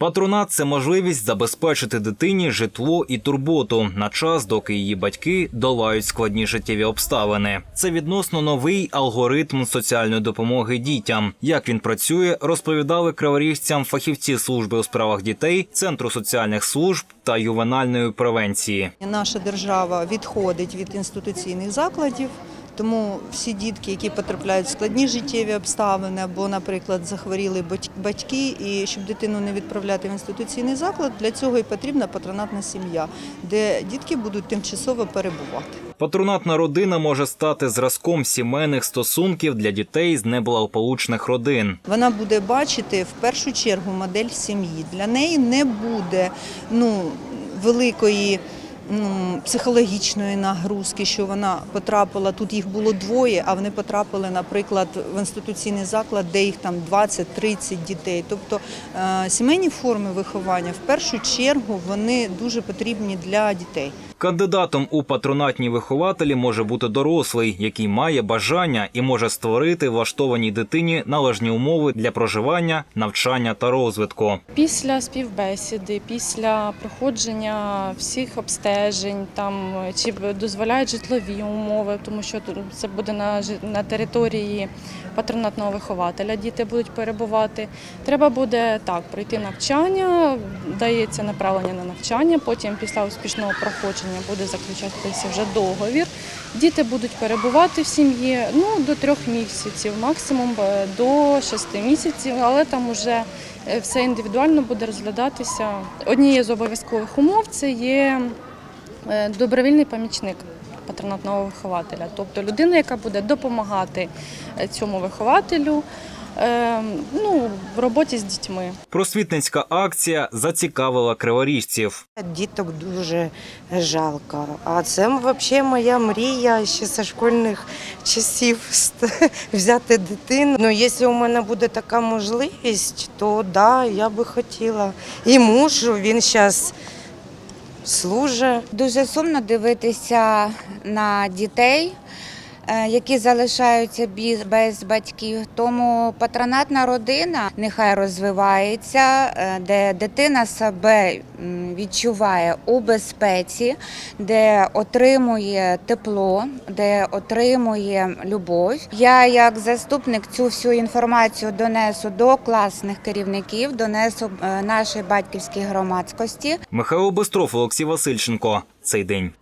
Патронат це можливість забезпечити дитині житло і турботу на час, доки її батьки долають складні життєві обставини. Це відносно новий алгоритм соціальної допомоги дітям. Як він працює, розповідали криворіжцям фахівці служби у справах дітей, центру соціальних служб та ювенальної превенції. Наша держава відходить від інституційних закладів. Тому всі дітки, які потрапляють в складні життєві обставини, або, наприклад, захворіли бать- батьки, і щоб дитину не відправляти в інституційний заклад, для цього і потрібна патронатна сім'я, де дітки будуть тимчасово перебувати. Патронатна родина може стати зразком сімейних стосунків для дітей з неблагополучних родин. Вона буде бачити в першу чергу модель сім'ї. Для неї не буде ну, великої психологічної нагрузки, що вона потрапила. Тут їх було двоє, а вони потрапили, наприклад, в інституційний заклад, де їх там 20-30 дітей. Тобто е, сімейні форми виховання в першу чергу вони дуже потрібні для дітей. Кандидатом у патронатні вихователі може бути дорослий, який має бажання і може створити влаштованій дитині належні умови для проживання, навчання та розвитку. Після співбесіди, після проходження всіх обстежень, там чи дозволяють житлові умови, тому що це буде на на території патронатного вихователя. Діти будуть перебувати. Треба буде так пройти навчання, дається направлення на навчання. Потім, після успішного проходження, буде заключатися вже договір. Діти будуть перебувати в сім'ї ну до трьох місяців, максимум е, до шести місяців, але там уже Е, Все індивідуально буде розглядатися. Однією з обов'язкових умов це є е, добровільний помічник патронатного вихователя, тобто людина, яка буде допомагати цьому вихователю ну, в роботі з дітьми. Просвітницька акція зацікавила криворіжців. Діток дуже жалко. А це взагалі моя мрія ще зі школьних часів взяти дитину. Ну, якщо у мене буде така можливість, то да, я би хотіла. І муж, він зараз служить. Дуже сумно дивитися на дітей, які залишаються без батьків. Тому патронатна родина нехай розвивається, е, де дитина себе відчуває у безпеці, де отримує тепло, де отримує любов. Я, як заступник, цю всю інформацію донесу до класних керівників, донесу е, нашій батьківській громадськості. Михайло Бистров, Олексій Васильченко. Цей день.